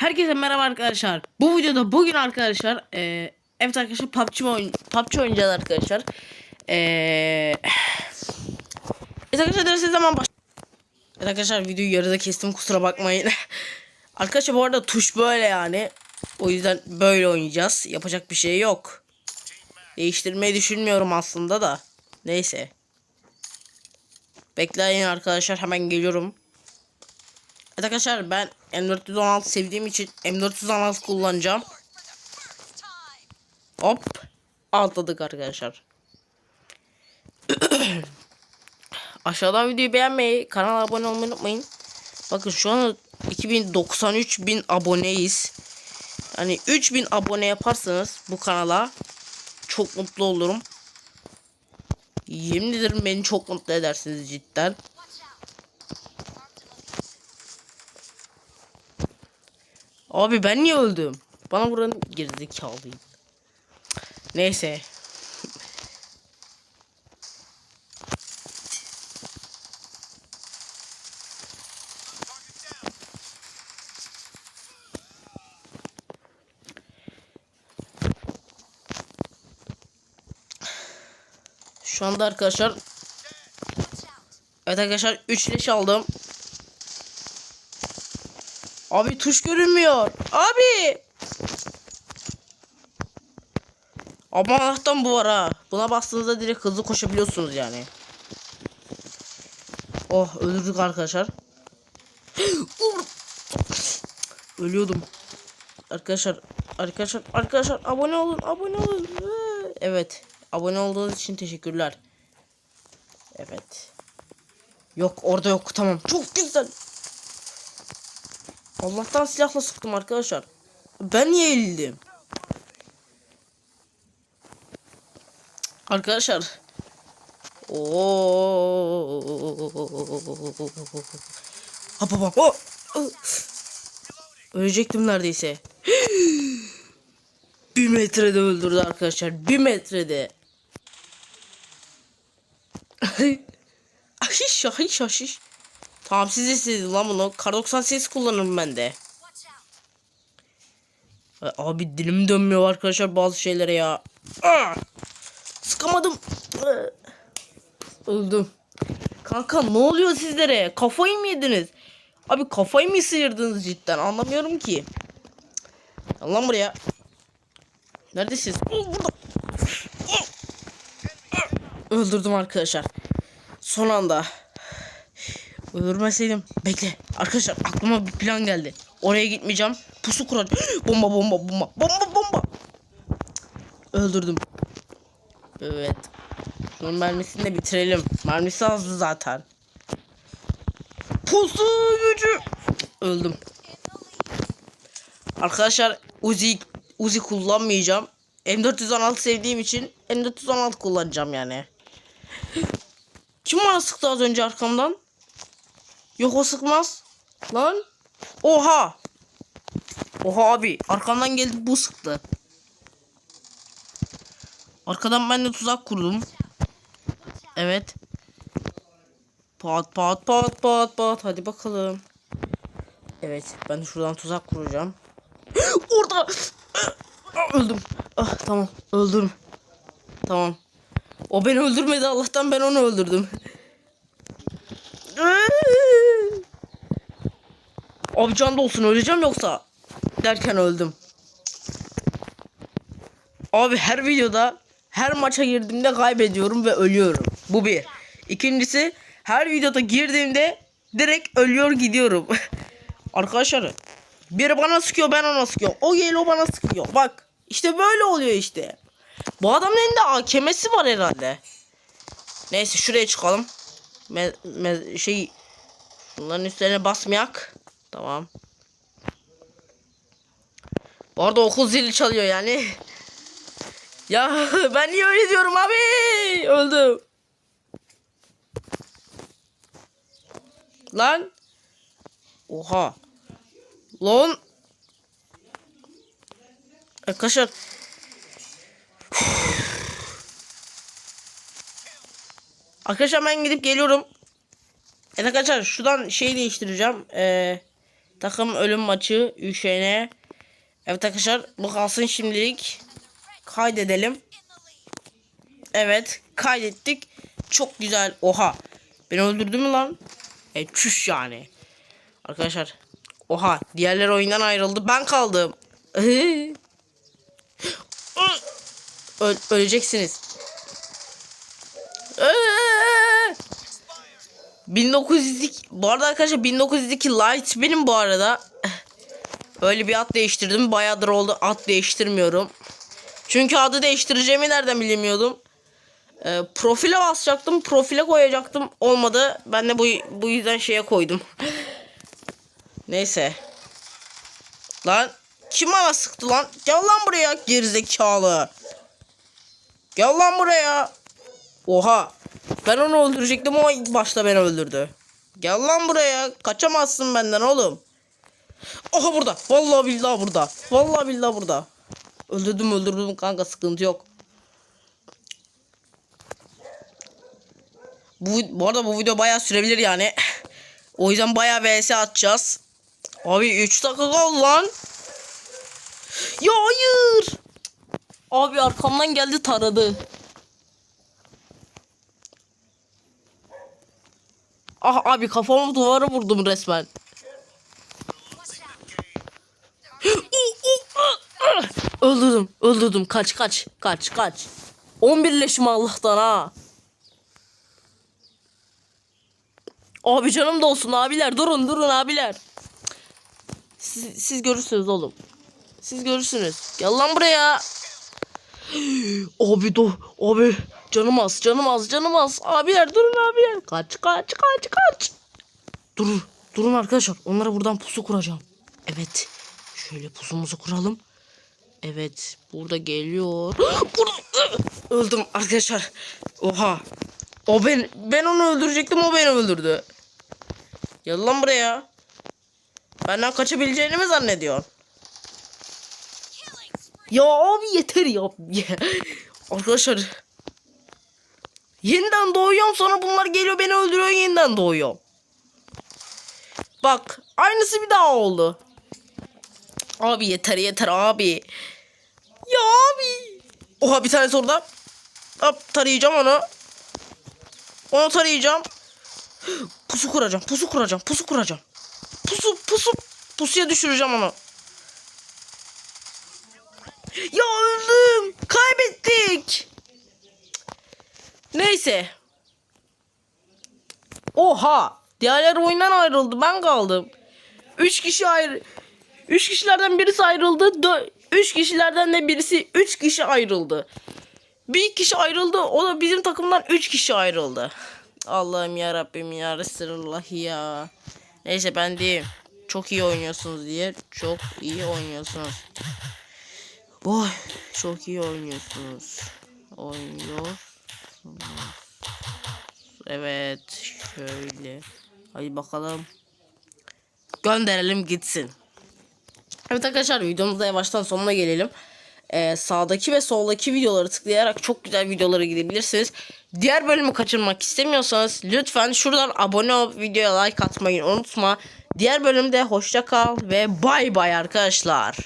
Herkese merhaba arkadaşlar. Bu videoda bugün arkadaşlar e, evet arkadaşlar PUBG oyun PUBG oynayacağız arkadaşlar. E, evet arkadaşlar derse zaman baş. Evet arkadaşlar videoyu yarıda kestim kusura bakmayın. arkadaşlar bu arada tuş böyle yani. O yüzden böyle oynayacağız. Yapacak bir şey yok. Değiştirmeyi düşünmüyorum aslında da. Neyse. Bekleyin arkadaşlar hemen geliyorum. Evet arkadaşlar ben M416 sevdiğim için M416 kullanacağım. Hop. Atladık arkadaşlar. Aşağıdan videoyu beğenmeyi, kanala abone olmayı unutmayın. Bakın şu an 2093 bin aboneyiz. Yani 3000 abone yaparsanız bu kanala çok mutlu olurum. Yemin ederim beni çok mutlu edersiniz cidden. Abi ben niye öldüm? Bana buranın gerizekalıyım. Neyse. Şu anda arkadaşlar Evet arkadaşlar 3 leş aldım. Abi tuş görünmüyor. Abi. Ama Allah'tan bu var ha. Buna bastığınızda direkt hızlı koşabiliyorsunuz yani. Oh öldürdük arkadaşlar. Ölüyordum. Arkadaşlar arkadaşlar arkadaşlar abone olun abone olun. Evet abone olduğunuz için teşekkürler. Evet. Yok orada yok tamam çok güzel. Allah'tan silahla sıktım arkadaşlar. Ben niye eğildim? Arkadaşlar. Hop hop hop. Ölecektim neredeyse. Bir metrede öldürdü arkadaşlar. Bir metrede. aşiş aşiş aşiş. Tamam siz istediniz lan bunu. Kar 98 kullanırım ben de. Abi dilim dönmüyor arkadaşlar bazı şeylere ya. Aa! Sıkamadım. Öldüm. Kanka ne oluyor sizlere? Kafayı mı yediniz? Abi kafayı mı sıyırdınız cidden? Anlamıyorum ki. Lan buraya. Neredesiniz? Oh, burada. Öldürdüm arkadaşlar. Son anda. Öldürmeseydim. Bekle. Arkadaşlar aklıma bir plan geldi. Oraya gitmeyeceğim. Pusu kuracağım. bomba bomba bomba. Bomba bomba. Öldürdüm. Evet. Şunun mermisini de bitirelim. Mermisi azdı zaten. Pusu gücü. Öldüm. Arkadaşlar Uzi Uzi kullanmayacağım. M416 sevdiğim için M416 kullanacağım yani. Kim bana sıktı az önce arkamdan? Yok o sıkmaz. Lan. Oha. Oha abi. Arkamdan geldi bu sıktı. Arkadan ben de tuzak kurdum. Evet. Pat pat pat pat pat. Hadi bakalım. Evet. Ben şuradan tuzak kuracağım. Orada. Öldüm. Ah tamam. Öldüm. Tamam. O beni öldürmedi. Allah'tan ben onu öldürdüm. Abi can da olsun öleceğim yoksa derken öldüm. Abi her videoda her maça girdiğimde kaybediyorum ve ölüyorum. Bu bir. İkincisi her videoda girdiğimde direkt ölüyor gidiyorum. Arkadaşlar biri bana sıkıyor ben ona sıkıyorum. O geliyor bana sıkıyor. Bak işte böyle oluyor işte. Bu adamın elinde AKM'si var herhalde. Neyse şuraya çıkalım. Me, me, şey bunların üstlerine basmayak. Tamam. Bu arada okul zili çalıyor yani. ya ben niye öyle diyorum abi? Öldüm. Lan. Oha. Lan. Arkadaşlar. Arkadaşlar ben gidip geliyorum. Evet arkadaşlar şuradan şey değiştireceğim. Ee, Takım ölüm maçı üşene. Evet arkadaşlar bu kalsın şimdilik. Kaydedelim. Evet kaydettik. Çok güzel. Oha. Beni öldürdü mü lan? E çüş yani. Arkadaşlar. Oha. Diğerleri oyundan ayrıldı. Ben kaldım. Öl öleceksiniz. 1902 bu arada arkadaşlar 1902 Light benim bu arada. Öyle bir ad değiştirdim. Bayağıdır oldu ad değiştirmiyorum. Çünkü adı değiştireceğimi nereden bilemiyordum. Ee, profile basacaktım. Profile koyacaktım. Olmadı. Ben de bu, bu yüzden şeye koydum. Neyse. Lan kim bana sıktı lan? Gel lan buraya gerizekalı. Gel lan buraya. Oha. Ben onu öldürecektim ama ilk başta beni öldürdü. Gel lan buraya. Kaçamazsın benden oğlum. Oha burada. Vallahi billahi burada. Vallahi billahi burada. Öldürdüm öldürdüm kanka sıkıntı yok. Bu, bu arada bu video bayağı sürebilir yani. O yüzden bayağı vs atacağız. Abi 3 dakika kaldı lan. Ya hayır. Abi arkamdan geldi taradı. Ah abi kafamı duvara vurdum resmen. öldürdüm, öldürdüm. Kaç kaç, kaç kaç. 11 leşim Allah'tan ha. Abi canım da olsun abiler durun durun abiler. Siz, siz görürsünüz oğlum. Siz görürsünüz. Gel lan buraya. Abi do abi canım az canım az canım az. Abiler durun abiler. Kaç kaç kaç kaç. Dur durun arkadaşlar. Onlara buradan pusu kuracağım. Evet. Şöyle pusumuzu kuralım. Evet. Burada geliyor. Burada. Öldüm arkadaşlar. Oha. O ben ben onu öldürecektim o beni öldürdü. Gel lan buraya. Benden kaçabileceğini mi zannediyor? Ya abi yeter ya. Arkadaşlar. Yeniden doğuyorum sonra bunlar geliyor beni öldürüyor yeniden doğuyorum. Bak aynısı bir daha oldu. Abi yeter yeter abi. Ya abi. Oha bir tane orada. Hop tarayacağım onu. Onu tarayacağım. Pusu kuracağım. Pusu kuracağım. Pusu kuracağım. Pusu pusu. Pusuya düşüreceğim onu. Ya öldüm. Kaybettik. Neyse. Oha. Diğerleri oyundan ayrıldı. Ben kaldım. Üç kişi ayrı. Üç kişilerden birisi ayrıldı. Dö üç kişilerden de birisi üç kişi ayrıldı. Bir kişi ayrıldı. O da bizim takımdan üç kişi ayrıldı. Allah'ım ya Rabbim ya Resulullah ya. Neyse ben diyeyim. Çok iyi oynuyorsunuz diye. Çok iyi oynuyorsunuz. Boy çok iyi oynuyorsunuz. Oynuyorsunuz. Evet şöyle. Hadi bakalım. Gönderelim gitsin. Evet arkadaşlar videomuzda yavaştan sonuna gelelim. Ee, sağdaki ve soldaki videoları tıklayarak çok güzel videolara gidebilirsiniz. Diğer bölümü kaçırmak istemiyorsanız lütfen şuradan abone ol videoya like atmayı unutma. Diğer bölümde hoşça kal ve bay bay arkadaşlar.